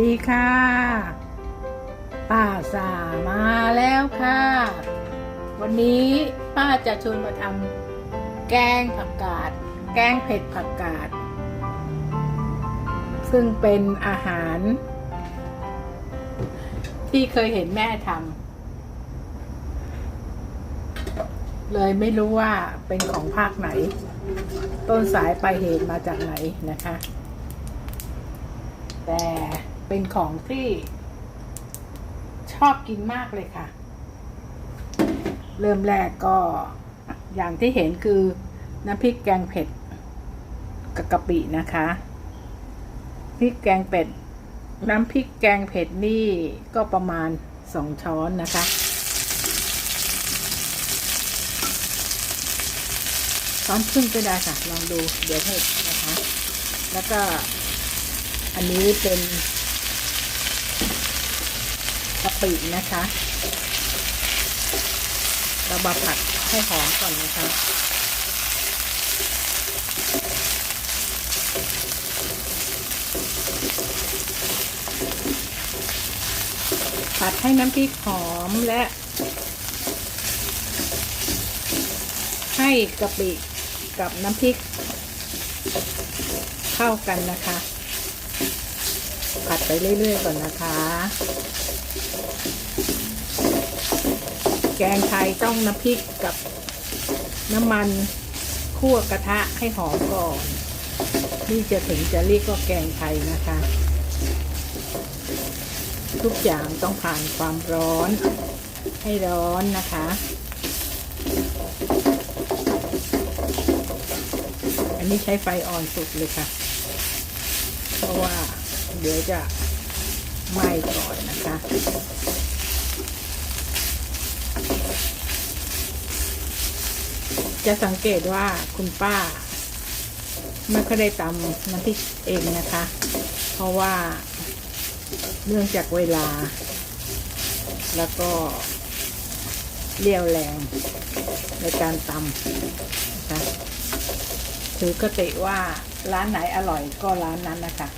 ดีค่ะ ป้าสามาแล้วค่ะ วันนี้ป้าจะชวนมาทำแกงผักกาด แกงเผ็ดผักกาด ซึ่งเป็นอาหาร ที่เคยเห็นแม่ทำเลยไม่รู้ว่าเป็นของภาคไหน ต้นสายปลายเหตุมาจากไหนนะคะแต่ เป็นของที่ ชอบกินมากเลยค่ะ เริ่มแรกก็อย่างที่เห็นคือน้ำพริกแกงเผ็ดกับกะปินะคะพริกแกงเป็ด น้ำพริกแกงเผ็ดนี่ก็ประมาณสองช้อนนะคะช้อนครึ่งก็ได้ค่ะ ลองดูเดี๋ยวเผ็ดนะคะ แล้วก็อันนี้เป็น กะปินะคะ เรามาผัดให้หอมก่อนนะคะผัดให้น้ำพริกหอมและ ให้กะปิกับน้ำพริก เข้ากันนะคะ ผัดไปเรื่อยๆก่อนนะคะ แกงไทยต้องน้ำพริกกับน้ำมันคั่วกระทะให้หอมก่อนนี่จะถึงจะเรียกว่าแกงไทยนะคะ ทุกอย่างต้องผ่านความร้อนให้ร้อนนะคะอันนี้ใช้ไฟอ่อนสุดเลยค่ะ เพราะว่าเดี๋ยวจะไหม้ก่อนนะคะ จะสังเกตว่าคุณป้า ไม่ค่อยได้ตำน้ำพริกเองนะคะ เพราะว่าเนื่องจากเวลา แล้วก็เรียวแรงในการตำนะคะถือกติว่าร้านไหนอร่อยก็ร้านนั้นนะคะ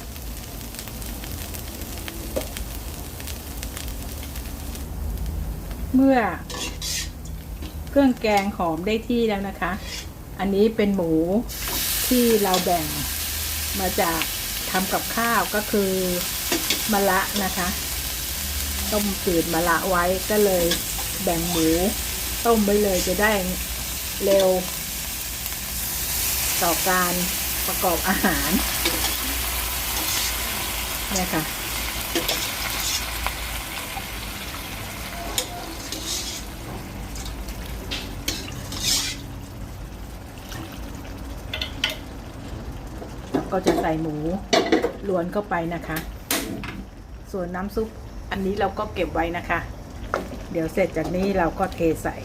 เมื่อ เครื่องแกงหอมได้ที่แล้วนะคะ อันนี้เป็นหมูที่เราแบ่งมาจากทำกับข้าวก็คือมะละนะคะ ต้มจืดมะละไว้ก็เลยแบ่งหมู ต้มไว้เลยจะได้เร็ว ต่อการประกอบอาหารเนี่ยค่ะ ก็จะใส่หมูล้วนเข้าไปนะคะ ส่วนน้ำซุปอันนี้เราก็เก็บไว้นะคะ เดี๋ยวเสร็จจากนี้เราก็เทใส่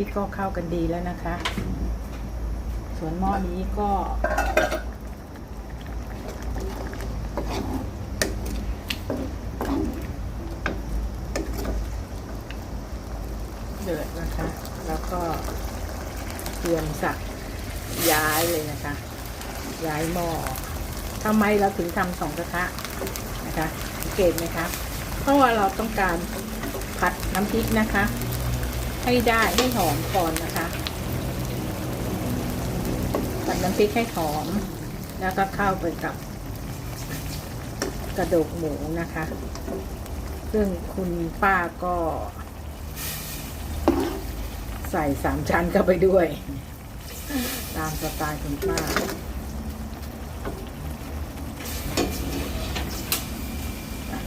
ริกก็เข้ากันดีแล้วนะคะ ส่วนหม้อนี้ก็ เดือดนะคะ แล้วก็เตรียมสักย้ายเลยนะคะ ย้ายหม้อทำไมเราถึงทำสองกระทะนะคะสังเกตไหมคะเพราะว่าเราต้องการผัดน้ำพริกนะคะ ให้ได้ให้หอมก่อนนะคะผัดน้ำพริกให้หอม แล้วก็เข้าไปกับ กระดูกหมูนะคะ ซึ่งคุณป้าก็ ใส่สามชั้นเข้าไปด้วย ตามสไตล์คุณป้า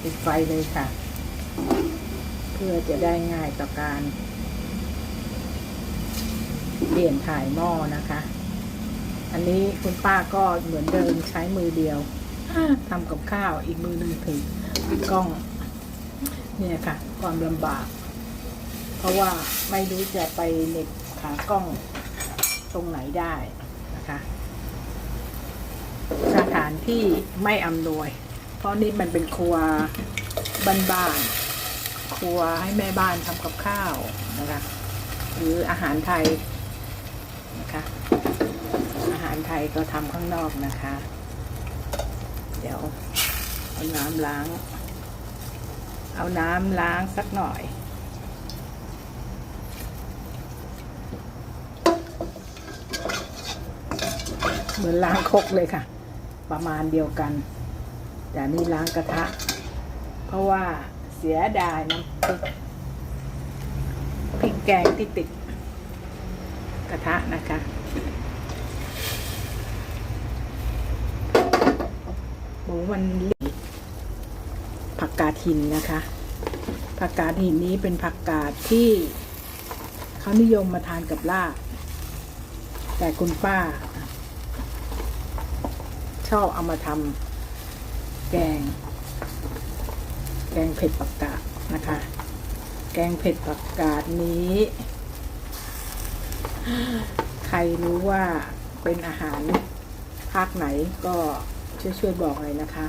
ปิดไฟเลยค่ะ เพื่อจะได้ง่ายต่อการ เปลี่ยนถ่ายหม้อนะคะ อันนี้คุณป้าก็เหมือนเดิมใช้มือเดียวทำกับข้าวอีกมือหนึ่งถือกล้อง เนี่ยค่ะ ความลำบาก เพราะว่าไม่รู้จะไปเน็บขากล้องตรงไหนได้นะคะ สถานที่ไม่อำนวย เพราะนี่มันเป็นครัวบ้านๆครัวให้แม่บ้านทำกับข้าวนะคะ หรืออาหารไทย นะคะ อาหารไทยก็ทำข้างนอกนะคะ เดี๋ยวเอาน้ำล้าง เอาน้ำล้างสักหน่อยเหมือนล้างคกเลยค่ะ ประมาณเดียวกัน แต่นี่ล้างกระทะ เพราะว่าเสียดายน้ำพริกแกงที่ติด ระทะนะคะ หมูมันลิผักกาดหินนะคะ ผักกาดหินนี้เป็นผักกาดที่เขานิยมมาทานกับลาบ แต่คุณป้า ชอบเอามาทำแกง แกงเผ็ดผักกาดนะคะ แกงเผ็ดผักกาดนี้ ใครรู้ว่าเป็นอาหารภาคไหนก็ช่วยช่วยๆบอกเลยนะคะ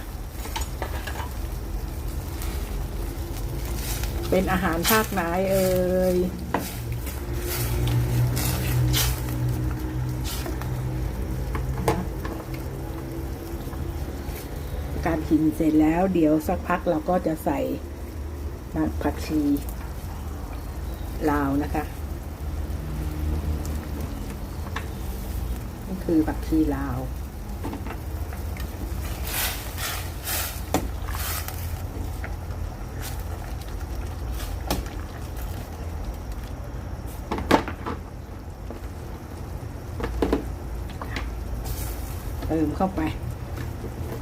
เป็นอาหารภาคไหนเอ่ยการหินเสร็จแล้วเดี๋ยวสักพักเราก็จะใส่ผักชีลาวนะคะ คือผักชีลาว เติมเข้าไป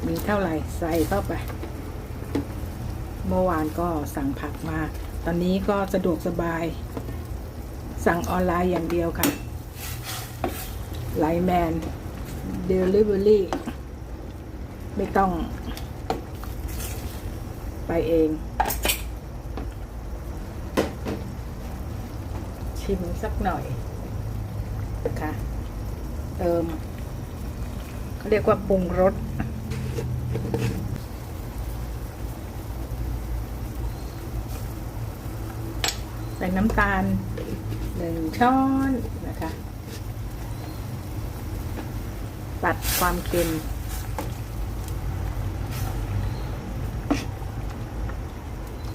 มีเท่าไหร่ใส่เข้าไป เมื่อวานก็สั่งผักมา ตอนนี้ก็สะดวกสบาย สั่งออนไลน์อย่างเดียวค่ะ ไลแมนเดลิเวอรี่ไม่ต้อง ไปเอง ชิมสักหน่อยนะคะเติมเขาเรียกว่าปรุงรสใส่น้ำตาลหนึ่งช้อนนะคะ ตัดความเค็ม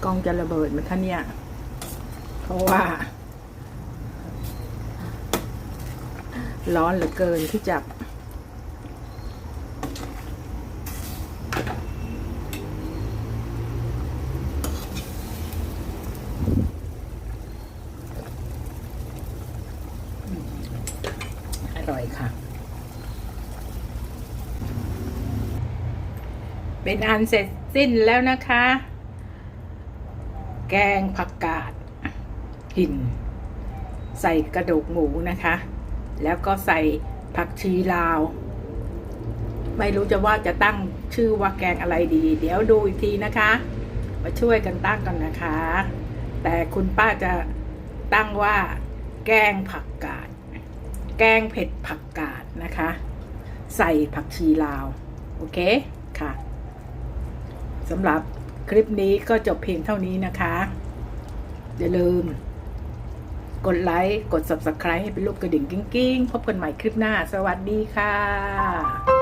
กล้องจะระเบิดไหมคะเนี่ย เพราะว่า ร้อนเหลือเกินที่จับอร่อยค่ะ เป็นอันเสร็จสิ้นแล้วนะคะ แกงผักกาดหิน ใส่กระดูกหมูนะคะ แล้วก็ใส่ผักชีลาว ไม่รู้จะว่าจะตั้งชื่อว่าแกงอะไรดี เดี๋ยวดูอีกทีนะคะ มาช่วยกันตั้งกันนะคะ แต่คุณป้าจะตั้งว่า แกงผักกาด แกงเผ็ดผักกาดนะคะ ใส่ผักชีลาว โอเคค่ะ สำหรับคลิปนี้ก็จบเพียงเท่านี้นะคะ อย่าลืม กดไลค์ กด subscribe ให้เป็นรูปกระดิ่งกิ้งๆ พบกันใหม่คลิปหน้า สวัสดีค่ะ